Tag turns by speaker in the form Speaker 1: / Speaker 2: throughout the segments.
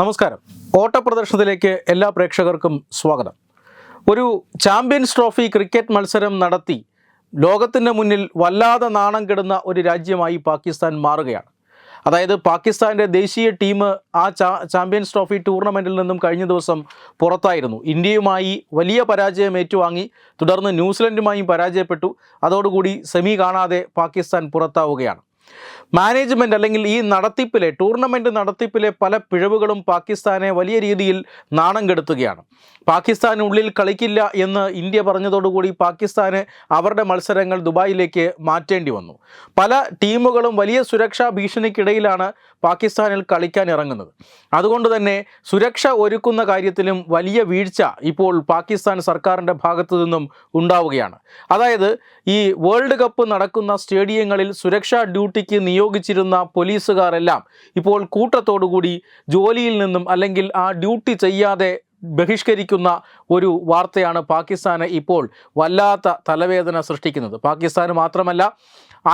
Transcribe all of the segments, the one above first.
Speaker 1: നമസ്കാരം. ഓട്ടപ്രദർശനത്തിലേക്ക് എല്ലാ പ്രേക്ഷകർക്കും സ്വാഗതം. ഒരു ചാമ്പ്യൻസ് ട്രോഫി ക്രിക്കറ്റ് മത്സരം നടത്തി ലോകത്തിന്റെ മുന്നിൽ വല്ലാതെ നാണം കെടുന്ന ഒരു രാജ്യമായി പാകിസ്ഥാൻ മാറുകയാണ്. അതായത് പാകിസ്ഥാന്റെ ദേശീയ ടീം ആ ചാമ്പ്യൻസ് ട്രോഫി ടൂർണമെന്റിൽ നിന്നും കഴിഞ്ഞ ദിവസം പുറത്തായിരുന്നു. ഇന്ത്യയുമായി വലിയ പരാജയം ഏറ്റുവാങ്ങി തുടർന്ന് ന്യൂസിലൻഡുമായും പരാജയപ്പെട്ടു. അതോടുകൂടി സെമി കാണാതെ പാകിസ്ഥാൻ പുറത്താവുകയാണ്. മാനേജ്മെന്റ് അല്ലെങ്കിൽ ഈ നടത്തിപ്പിലെ ടൂർണമെന്റ് നടത്തിപ്പിലെ പല പിഴവുകളും പാകിസ്ഥാനെ വലിയ രീതിയിൽ നാണം കെടുത്തുകയാണ്. പാകിസ്ഥാനുള്ളിൽ കളിക്കില്ല എന്ന് ഇന്ത്യ പറഞ്ഞതോടുകൂടി പാകിസ്ഥാന് അവരുടെ മത്സരങ്ങൾ ദുബായിലേക്ക് മാറ്റേണ്ടി വന്നു. പല ടീമുകളും വലിയ സുരക്ഷാ ഭീഷണിക്കിടയിലാണ് പാകിസ്ഥാനിൽ കളിക്കാൻ ഇറങ്ങുന്നത്. അതുകൊണ്ട് തന്നെ സുരക്ഷ ഒരുക്കുന്ന കാര്യത്തിലും വലിയ വീഴ്ച ഇപ്പോൾ പാകിസ്ഥാൻ സർക്കാരിന്റെ ഭാഗത്തു നിന്നും ഉണ്ടാവുകയാണ്. അതായത് ഈ വേൾഡ് കപ്പ് നടക്കുന്ന സ്റ്റേഡിയങ്ങളിൽ സുരക്ഷാ ഡ്യൂട്ടിക്ക് നിയോഗിച്ചിരുന്ന പോലീസുകാരെല്ലാം ഇപ്പോൾ കൂട്ടത്തോടുകൂടി ജോലിയിൽ നിന്നും അല്ലെങ്കിൽ ആ ഡ്യൂട്ടി ചെയ്യാതെ ബഹിഷ്കരിക്കുന്ന ഒരു വാർത്തയാണ് പാകിസ്ഥാന് ഇപ്പോൾ വല്ലാത്ത തലവേദന സൃഷ്ടിക്കുന്നത്. പാകിസ്ഥാന് മാത്രമല്ല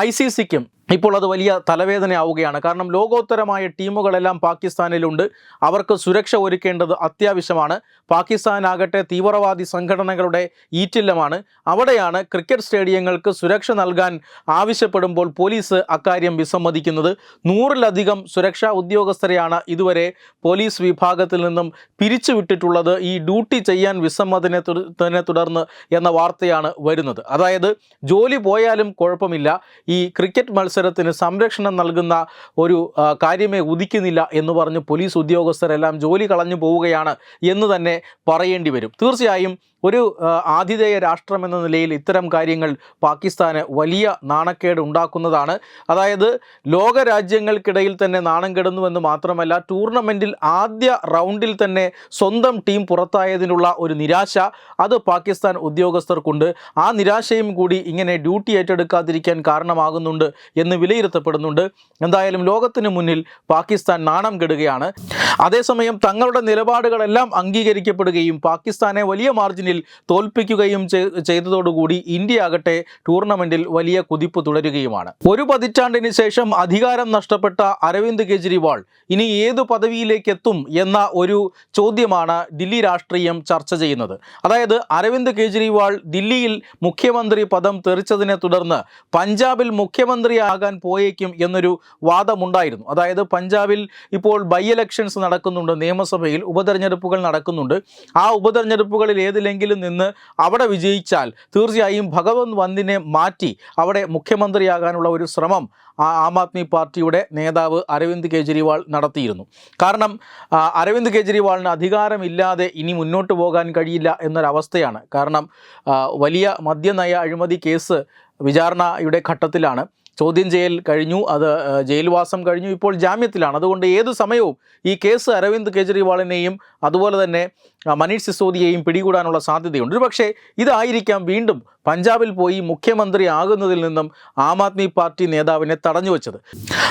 Speaker 1: ഐ സി സിക്കും ഇപ്പോൾ അത് വലിയ തലവേദനയാവുകയാണ്. കാരണം ലോകോത്തരമായ ടീമുകളെല്ലാം പാകിസ്ഥാനിലുണ്ട്. അവർക്ക് സുരക്ഷ ഒരുക്കേണ്ടത് അത്യാവശ്യമാണ്. പാകിസ്ഥാനാകട്ടെ തീവ്രവാദി സംഘടനകളുടെ ഈറ്റില്ലമാണ്. അവിടെയാണ് ക്രിക്കറ്റ് സ്റ്റേഡിയങ്ങൾക്ക് സുരക്ഷ നൽകാൻ ആവശ്യപ്പെടുമ്പോൾ പോലീസ് അക്കാര്യം വിസമ്മതിക്കുന്നത്. നൂറിലധികം സുരക്ഷാ ഉദ്യോഗസ്ഥരെയാണ് ഇതുവരെ പോലീസ് വിഭാഗത്തിൽ നിന്നും പിരിച്ചുവിട്ടിട്ടുള്ളത്. ഈ ഡ്യൂട്ടി ചെയ്യാൻ വിസമ്മതിനെ തുട- തുടർന്ന് എന്ന വാർത്തയാണ് വരുന്നത്. അതായത് ജോലി പോയാലും കുഴപ്പമില്ല. ഈ ക്രിക്കറ്റ് മത്സരത്തിന് സംരക്ഷണം നൽകുന്ന ഒരു കാര്യമേ ഉദിക്കുന്നില്ല എന്ന് പറഞ്ഞ് പോലീസ് ഉദ്യോഗസ്ഥരെല്ലാം ജോലി കളഞ്ഞു പോവുകയാണ് എന്ന് തന്നെ പറയേണ്ടി വരും. തീർച്ചയായും ഒരു ആതിഥേയ രാഷ്ട്രം എന്ന നിലയിൽ ഇത്തരം കാര്യങ്ങൾ പാകിസ്ഥാന് വലിയ നാണക്കേട് ഉണ്ടാക്കുന്നതാണ്. അതായത് ലോകരാജ്യങ്ങൾക്കിടയിൽ തന്നെ നാണം കെടുന്നുവെന്ന് മാത്രമല്ല ടൂർണമെന്റിൽ ആദ്യ റൗണ്ടിൽ തന്നെ സ്വന്തം ടീം പുറത്തായതിനുള്ള ഒരു നിരാശ അത് പാകിസ്ഥാൻ ഉദ്യോഗസ്ഥർക്കുണ്ട്. ആ നിരാശയും കൂടി ഇങ്ങനെ ഡ്യൂട്ടി ഏറ്റെടുക്കാതിരിക്കാൻ കാരണമാകുന്നുണ്ട് എന്ന് വിലയിരുത്തപ്പെടുന്നുണ്ട്. എന്തായാലും ലോകത്തിന് മുന്നിൽ പാകിസ്ഥാൻ നാണം കെടുകയാണ്. അതേസമയം തങ്ങളുടെ നിലപാടുകളെല്ലാം അംഗീകരിക്കപ്പെടുകയും പാകിസ്ഥാനെ വലിയ മാർജിനിൽ തോൽപ്പിക്കുകയും ചെയ്- ചെയ്തതോടുകൂടി ഇന്ത്യ ആകട്ടെ ടൂർണമെന്റിൽ വലിയ കുതിപ്പ് തുടരുകയുമാണ്. ഒരു പതിറ്റാണ്ടിന് ശേഷം അധികാരം നഷ്ടപ്പെട്ട അരവിന്ദ് കെജ്രിവാൾ ഇനി ഏതു പദവിയിലേക്ക് എത്തും എന്ന ഒരു ചോദ്യമാണ് ദില്ലി രാഷ്ട്രീയം ചർച്ച ചെയ്യുന്നത്. അതായത് അരവിന്ദ് കെജ്രിവാൾ ദില്ലിയിൽ മുഖ്യമന്ത്രി പദം തെറിച്ചതിനെ തുടർന്ന് പഞ്ചാബിൽ മുഖ്യമന്ത്രിയാകാൻ പോയേക്കും എന്നൊരു വാദമുണ്ടായിരുന്നു. അതായത് പഞ്ചാബിൽ ഇപ്പോൾ ബൈ ഇലക്ഷൻസ് നടക്കുന്നുണ്ട് നിയമസഭയിൽ ഉപതെരഞ്ഞെടുപ്പുകൾ നടക്കുന്നുണ്ട്. ആ ഉപതെരഞ്ഞെടുപ്പുകളിൽ ഏതിലെങ്കിലും നിന്ന് അവിടെ വിജയിച്ചാൽ തീർച്ചയായും ഭഗവത് വന്ദിനെ മാറ്റി അവിടെ മുഖ്യമന്ത്രിയാകാനുള്ള ഒരു ശ്രമം ആ ആദ്മി പാർട്ടിയുടെ നേതാവ് അരവിന്ദ് കെജ്രിവാൾ നടത്തിയിരുന്നു. കാരണം അരവിന്ദ് കെജ്രിവാളിന് അധികാരമില്ലാതെ ഇനി മുന്നോട്ട് പോകാൻ കഴിയില്ല എന്നൊരവസ്ഥയാണ്. കാരണം വലിയ മദ്യനയ അഴിമതി കേസ് വിചാരണയുടെ ഘട്ടത്തിലാണ്. ചോദ്യം ചെയ്യൽ കഴിഞ്ഞു അത് ജയിൽവാസം കഴിഞ്ഞു ഇപ്പോൾ ജാമ്യത്തിലാണ്. അതുകൊണ്ട് ഏതു സമയവും ഈ കേസ് അരവിന്ദ് കെജ്രിവാളിനെയും അതുപോലെ തന്നെ മനീഷ് സിസോദിയെയും പിടികൂടാനുള്ള സാധ്യതയുണ്ട്. ഒരു പക്ഷേ ഇതായിരിക്കാം വീണ്ടും പഞ്ചാബിൽ പോയി മുഖ്യമന്ത്രി ആകുന്നതിൽ നിന്നും ആം ആദ്മി പാർട്ടി നേതാവിനെ തടഞ്ഞു വെച്ചത്.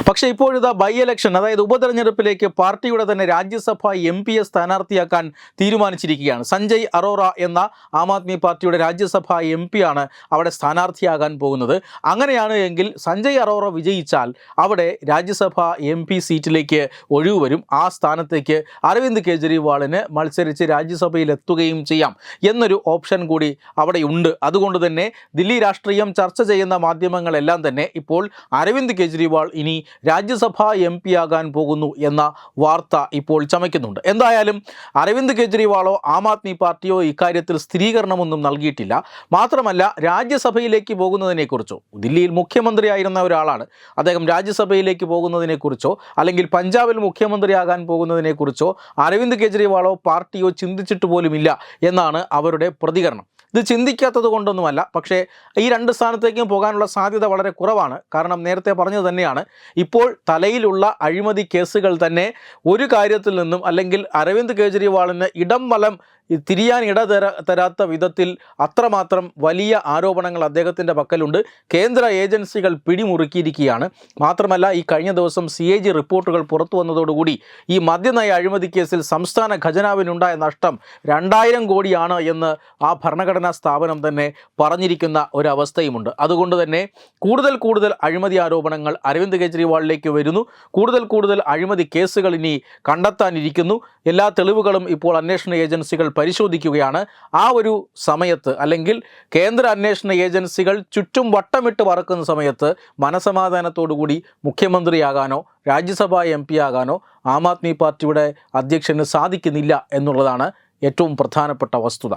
Speaker 1: പക്ഷേ ഇപ്പോഴിതാ ബൈ ഇലക്ഷൻ അതായത് ഉപതെരഞ്ഞെടുപ്പിലേക്ക് പാർട്ടിയുടെ തന്നെ രാജ്യസഭ എം പി എ സ്ഥാനാർത്ഥിയാക്കാൻ തീരുമാനിച്ചിരിക്കുകയാണ്. സഞ്ജയ് അറോറ എന്ന ആം ആദ്മി പാർട്ടിയുടെ രാജ്യസഭ എം ആണ് അവിടെ സ്ഥാനാർത്ഥിയാകാൻ പോകുന്നത്. അങ്ങനെയാണ് എങ്കിൽ സഞ്ജയ് അറോറ വിജയിച്ചാൽ അവിടെ രാജ്യസഭ എം പി സീറ്റിലേക്ക് ഒഴിവ് വരും. ആ സ്ഥാനത്തേക്ക് അരവിന്ദ് കെജ്രിവാളിന് മത്സരിച്ച് രാജ്യസഭയിൽ എത്തുകയും ചെയ്യാം എന്നൊരു ഓപ്ഷൻ കൂടി അവിടെയുണ്ട്. അതുകൊണ്ട് തന്നെ ദില്ലി രാഷ്ട്രീയം ചർച്ച ചെയ്യുന്ന മാധ്യമങ്ങളെല്ലാം തന്നെ ഇപ്പോൾ അരവിന്ദ് കെജ്രിവാൾ ഇനി രാജ്യസഭ എം ആകാൻ പോകുന്നു എന്ന വാർത്ത ഇപ്പോൾ ചമയ്ക്കുന്നുണ്ട്. എന്തായാലും അരവിന്ദ് കെജ്രിവാളോ ആം ആദ്മി പാർട്ടിയോ ഇക്കാര്യത്തിൽ സ്ഥിരീകരണമൊന്നും നൽകിയിട്ടില്ല. മാത്രമല്ല രാജ്യസഭയിലേക്ക് പോകുന്നതിനെക്കുറിച്ചോ ദില്ലിയിൽ മുഖ്യമന്ത്രിയായിരുന്ന ഒരാളാണ് അദ്ദേഹം രാജ്യസഭയിലേക്ക് പോകുന്നതിനെക്കുറിച്ചോ അല്ലെങ്കിൽ പഞ്ചാബിൽ മുഖ്യമന്ത്രിയാകാൻ പോകുന്നതിനെക്കുറിച്ചോ അരവിന്ദ് കെജ്രിവാളോ പാർട്ടിയോ ചിന്തിച്ചിട്ട് പോലുമില്ല എന്നാണ് അവരുടെ പ്രതികരണം. ഇത് ചിന്തിക്കാത്തത് കൊണ്ടൊന്നുമല്ല പക്ഷേ ഈ രണ്ട് സ്ഥാനത്തേക്കും പോകാനുള്ള സാധ്യത വളരെ കുറവാണ്. കാരണം നേരത്തെ പറഞ്ഞത് തന്നെയാണ് ഇപ്പോൾ തലയിലുള്ള അഴിമതി കേസുകൾ തന്നെ ഒരു കാര്യത്തിൽ നിന്നും അല്ലെങ്കിൽ അരവിന്ദ് കെജ്രിവാളിന് ഇടം വലം തിരിയാൻ ഇട തരാത്ത വിധത്തിൽ അത്രമാത്രം വലിയ ആരോപണങ്ങൾ അദ്ദേഹത്തിന്റെ പക്കലുണ്ട്. കേന്ദ്ര ഏജൻസികൾ പിടിമുറുക്കിയിരിക്കുകയാണ്. മാത്രമല്ല ഈ കഴിഞ്ഞ ദിവസം സി എ ജി റിപ്പോർട്ടുകൾ പുറത്തു വന്നതോടുകൂടി ഈ മദ്യനയ അഴിമതി കേസിൽ സംസ്ഥാന ഖജനാവിനുണ്ടായ നഷ്ടം രണ്ടായിരം കോടിയാണ് എന്ന് ആ ഭരണഘടനാ സ്ഥാപനം തന്നെ പറഞ്ഞിരിക്കുന്ന ഒരവസ്ഥയുമുണ്ട്. അതുകൊണ്ട് തന്നെ കൂടുതൽ കൂടുതൽ അഴിമതി ആരോപണങ്ങൾ അരവിന്ദ് കെജ്രിവാളിലേക്ക് വരുന്നു. കൂടുതൽ കൂടുതൽ അഴിമതി കേസുകൾ ഇനി കണ്ടെത്താനിരിക്കുന്നു. എല്ലാ തെളിവുകളും ഇപ്പോൾ അന്വേഷണ ഏജൻസികൾ പരിശോധിക്കുകയാണ്. ആ ഒരു സമയത്ത് അല്ലെങ്കിൽ കേന്ദ്ര അന്വേഷണ ഏജൻസികൾ ചുറ്റും വട്ടമിട്ട് പറക്കുന്ന സമയത്ത് മനസമാധാനത്തോടുകൂടി മുഖ്യമന്ത്രിയാകാനോ രാജ്യസഭാ എം പി ആകാനോ ആം ആദ്മി പാർട്ടിയുടെ അധ്യക്ഷന് സാധിക്കുന്നില്ല എന്നുള്ളതാണ് ഏറ്റവും പ്രധാനപ്പെട്ട വസ്തുത.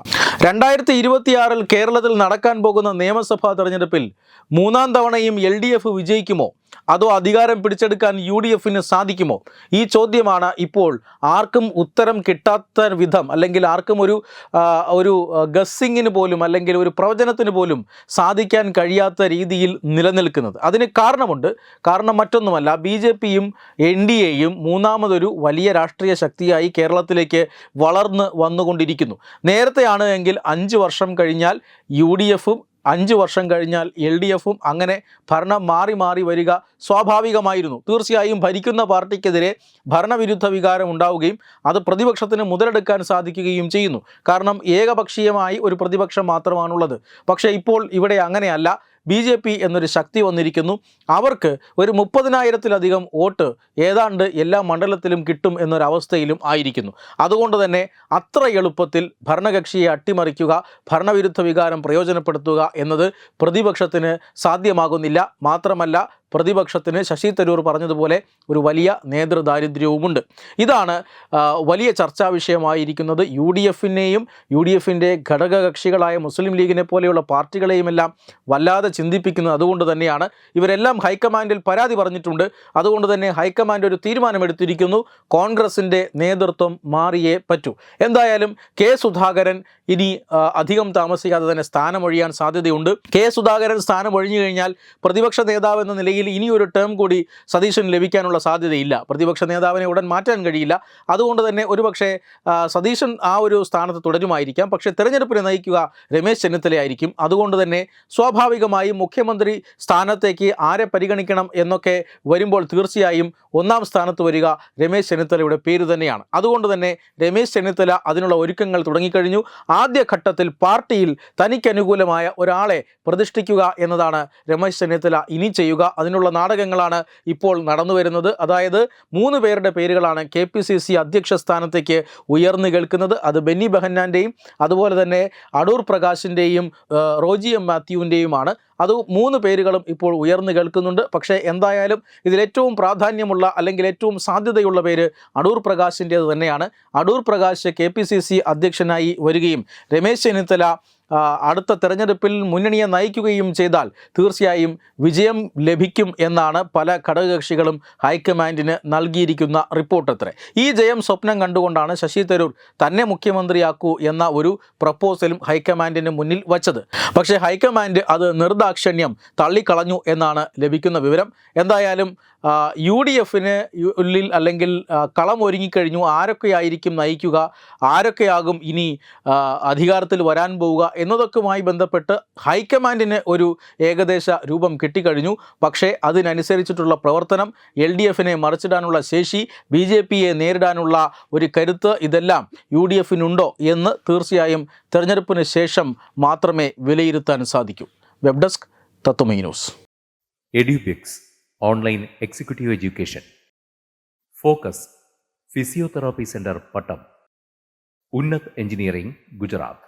Speaker 1: രണ്ടായിരത്തി ഇരുപത്തിയാറിൽ കേരളത്തിൽ നടക്കാൻ പോകുന്ന നിയമസഭാ തെരഞ്ഞെടുപ്പിൽ മൂന്നാം തവണയും എൽ ഡി എഫ് വിജയിക്കുമോ? അതോ അധികാരം പിടിച്ചെടുക്കാൻ യു ഡി എഫിന് സാധിക്കുമോ? ഈ ചോദ്യമാണ് ഇപ്പോൾ ആർക്കും ഉത്തരം കിട്ടാത്ത വിധം അല്ലെങ്കിൽ ആർക്കും ഒരു ഒരു ഗസ്സിങ്ങിന് പോലും അല്ലെങ്കിൽ ഒരു പ്രവചനത്തിന് പോലും സാധിക്കാൻ കഴിയാത്ത രീതിയിൽ നിലനിൽക്കുന്നത്. അതിന് കാരണമുണ്ട്. കാരണം മറ്റൊന്നുമല്ല ബി ജെ പിയും എൻ ഡി എയും മൂന്നാമതൊരു വലിയ രാഷ്ട്രീയ ശക്തിയായി കേരളത്തിലേക്ക് വളർന്ന് വന്നുകൊണ്ടിരിക്കുന്നു. നേരത്തെയാണ് എങ്കിൽ അഞ്ച് വർഷം കഴിഞ്ഞാൽ യു ഡി എഫും അഞ്ച് വർഷം കഴിഞ്ഞാൽ എൽ ഡി എഫും അങ്ങനെ ഭരണം മാറി മാറി വരിക സ്വാഭാവികമായിരുന്നു. തീർച്ചയായും ഭരിക്കുന്ന പാർട്ടിക്കെതിരെ ഭരണവിരുദ്ധ വികാരം ഉണ്ടാവുകയും അത് പ്രതിപക്ഷത്തിന് മുതലെടുക്കാൻ സാധിക്കുകയും ചെയ്യുന്നു. കാരണം ഏകപക്ഷീയമായി ഒരു പ്രതിപക്ഷം മാത്രമാണുള്ളത്. പക്ഷേ ഇപ്പോൾ ഇവിടെ അങ്ങനെയല്ല. ബി ജെ പി എന്നൊരു ശക്തി വന്നിരിക്കുന്നു. അവർക്ക് ഒരു മുപ്പതിനായിരത്തിലധികം വോട്ട് ഏതാണ്ട് എല്ലാ മണ്ഡലത്തിലും കിട്ടും എന്നൊരവസ്ഥയിലും ആയിരിക്കുന്നു. അതുകൊണ്ട് തന്നെ അത്ര എളുപ്പത്തിൽ ഭരണകക്ഷിയെ അട്ടിമറിക്കുക ഭരണവിരുദ്ധ വികാരം പ്രയോജനപ്പെടുത്തുക എന്നത് പ്രതിപക്ഷത്തിന് സാധ്യമാകുന്നില്ല. മാത്രമല്ല പ്രതിപക്ഷത്തിന് ശശി തരൂർ പറഞ്ഞതുപോലെ ഒരു വലിയ നേതൃദാരിദ്ര്യവുമുണ്ട്. ഇതാണ് വലിയ ചർച്ചാ വിഷയമായിരിക്കുന്നത്. യു ഡി എഫിനെയും യു ഡി എഫിന്റെ ഘടകകക്ഷികളായ മുസ്ലിം ലീഗിനെ പോലെയുള്ള പാർട്ടികളെയുമെല്ലാം വല്ലാതെ ചിന്തിപ്പിക്കുന്നത് അതുകൊണ്ട് തന്നെയാണ്. ഇവരെല്ലാം ഹൈക്കമാൻഡിൽ പരാതി പറഞ്ഞിട്ടുണ്ട്. അതുകൊണ്ട് തന്നെ ഹൈക്കമാൻഡ് ഒരു തീരുമാനമെടുത്തിരിക്കുന്നു. കോൺഗ്രസിന്റെ നേതൃത്വം മാറിയേ പറ്റൂ. എന്തായാലും കെ സുധാകരൻ ഇനി അധികം താമസിക്കാതെ തന്നെ സ്ഥാനമൊഴിയാൻ സാധ്യതയുണ്ട്. കെ സുധാകരൻ സ്ഥാനം ഒഴിഞ്ഞു കഴിഞ്ഞാൽ പ്രതിപക്ഷ നേതാവ് എന്ന നിലയിൽ ഇനി ഇനിയൊരു ടേം കൂടി സതീശന് ലഭിക്കാനുള്ള സാധ്യതയില്ല. പ്രതിപക്ഷ നേതാവിനെ ഉടൻ മാറ്റാൻ കഴിയില്ല. അതുകൊണ്ട് തന്നെ ഒരുപക്ഷെ സതീശൻ ആ ഒരു സ്ഥാനത്ത് തുടരുമായിരിക്കാം. പക്ഷേ തെരഞ്ഞെടുപ്പിനെ നയിക്കുക രമേശ് ചെന്നിത്തലയായിരിക്കും. അതുകൊണ്ട് തന്നെ സ്വാഭാവികമായും മുഖ്യമന്ത്രി സ്ഥാനത്തേക്ക് ആരെ പരിഗണിക്കണം എന്നൊക്കെ വരുമ്പോൾ തീർച്ചയായും ഒന്നാം സ്ഥാനത്ത് വരിക രമേശ് ചെന്നിത്തലയുടെ പേര് തന്നെയാണ്. അതുകൊണ്ട് തന്നെ രമേശ് ചെന്നിത്തല അതിനുള്ള ഒരുക്കങ്ങൾ തുടങ്ങിക്കഴിഞ്ഞു. ആദ്യഘട്ടത്തിൽ പാർട്ടിയിൽ തനിക്കനുകൂലമായ ഒരാളെ പ്രതിഷ്ഠിക്കുക എന്നതാണ് രമേശ് ചെന്നിത്തല ഇനി ചെയ്യുക. അതിനുള്ള നാടകങ്ങളാണ് ഇപ്പോൾ നടന്നു വരുന്നത്. അതായത് മൂന്ന് പേരുടെ പേരുകളാണ് കെ പി സി സി അധ്യക്ഷ സ്ഥാനത്തേക്ക് ഉയർന്നു കേൾക്കുന്നത്. അത് ബെന്നി ബെഹന്നാന്റെയും അതുപോലെ തന്നെ അടൂർ പ്രകാശിന്റെയും റോജി എം മാത്യുവിന്റെയുമാണ് അത് മൂന്ന് പേരുകളും ഇപ്പോൾ ഉയർന്നു കേൾക്കുന്നുണ്ട്. പക്ഷേ എന്തായാലും ഇതിലേറ്റവും പ്രാധാന്യമുള്ള അല്ലെങ്കിൽ ഏറ്റവും സാധ്യതയുള്ള പേര് അടൂർ പ്രകാശിന്റേത് തന്നെയാണ്. Adoor Prakash K P C C അധ്യക്ഷനായി വരികയും രമേശ് ചെന്നിത്തല അടുത്ത തെരഞ്ഞെടുപ്പിൽ മുന്നണിയെ നയിക്കുകയും ചെയ്താൽ തീർച്ചയായും വിജയം ലഭിക്കും എന്നാണ് പല ഘടകകക്ഷികളും ഹൈക്കമാൻഡിന് നൽകിയിരിക്കുന്ന റിപ്പോർട്ട് അത്രേ. ഈ ജയം സ്വപ്നം കണ്ടുകൊണ്ടാണ് ശശി തരൂർ തന്നെ മുഖ്യമന്ത്രിയാക്കൂ എന്ന ഒരു പ്രപ്പോസലും ഹൈക്കമാൻഡിന് മുന്നിൽ വച്ചത്. പക്ഷേ ഹൈക്കമാൻഡ് അത് നിർദാക്ഷണ്യം തള്ളിക്കളഞ്ഞു എന്നാണ് ലഭിക്കുന്ന വിവരം. എന്തായാലും യു ഡി എഫിന് ഉള്ളിൽ അല്ലെങ്കിൽ കളം ഒരുങ്ങിക്കഴിഞ്ഞു ആരൊക്കെയായിരിക്കും നയിക്കുക ആരൊക്കെയാകും ഇനി അധികാരത്തിൽ വരാൻ പോവുക എന്നതൊക്കെയുമായി ബന്ധപ്പെട്ട് ഹൈക്കമാൻഡിന് ഒരു ഏകദേശ രൂപം കിട്ടിക്കഴിഞ്ഞു. പക്ഷേ അതിനനുസരിച്ചിട്ടുള്ള പ്രവർത്തനം എൽ ഡി എഫിനെ മറിച്ചിടാനുള്ള ശേഷി ബി ജെ പിയെ നേരിടാനുള്ള ഒരു കരുത്ത് ഇതെല്ലാം യു ഡി എഫിനുണ്ടോ എന്ന് തീർച്ചയായും തെരഞ്ഞെടുപ്പിന് ശേഷം മാത്രമേ വിലയിരുത്താൻ സാധിക്കൂ. Web desk Tatwamayi news.
Speaker 2: Edupix online executive education. Focus physiotherapy centre Pattom. Unnat engineering Gujarat.